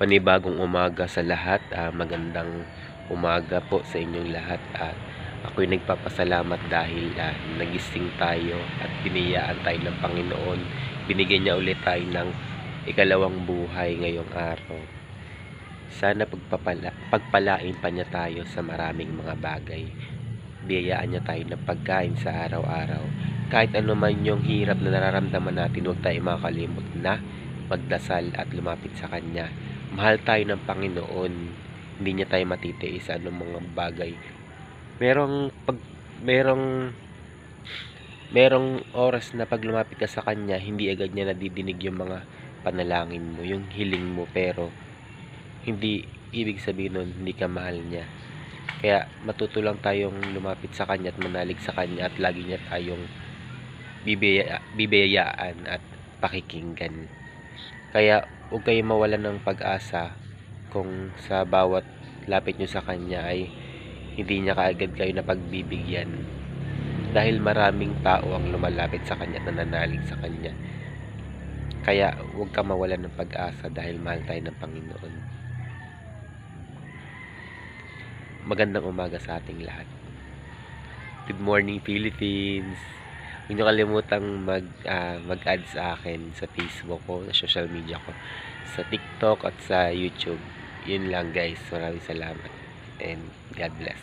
panibagong umaga sa lahat. Ah, magandang umaga po sa inyong lahat. At ako'y nagpapasalamat dahil ah, nagising tayo at biniyaan tayo ng Panginoon. Binigyan niya ulit tayo ng ikalawang buhay ngayong araw. Sana pagpapala, pagpalain pa niya tayo sa maraming mga bagay. Biyayaan niya tayo ng pagkain sa araw-araw. Kahit ano man yung hirap na nararamdaman natin, huwag tayo makakalimot na magdasal at lumapit sa Kanya. Mahal tayo ng Panginoon. Hindi niya tayo matitiis sa anong mga bagay. Merong pag merong merong oras na pag lumapit ka sa Kanya, hindi agad niya nadidinig yung mga panalangin mo, yung hiling mo, pero hindi ibig sabihin nun, hindi ka mahal niya. Kaya matuto lang tayong lumapit sa Kanya at manalig sa Kanya at lagi niya tayong bibiyayaan at pakikinggan. Kaya huwag kayong mawalan ng pag-asa kung sa bawat lapit nyo sa Kanya ay hindi niya kaagad kayo na pagbibigyan. Dahil maraming tao ang lumalapit sa Kanya at nananalig sa Kanya. Kaya huwag ka mawalan ng pag-asa dahil mahal tayo ng Panginoon. Magandang umaga sa ating lahat. Good morning Philippines! Huwag niyo kalimutang mag, ah, mag-add sa akin sa Facebook ko, sa social media ko, sa TikTok at sa YouTube. Yun lang guys. Maraming salamat. And God bless.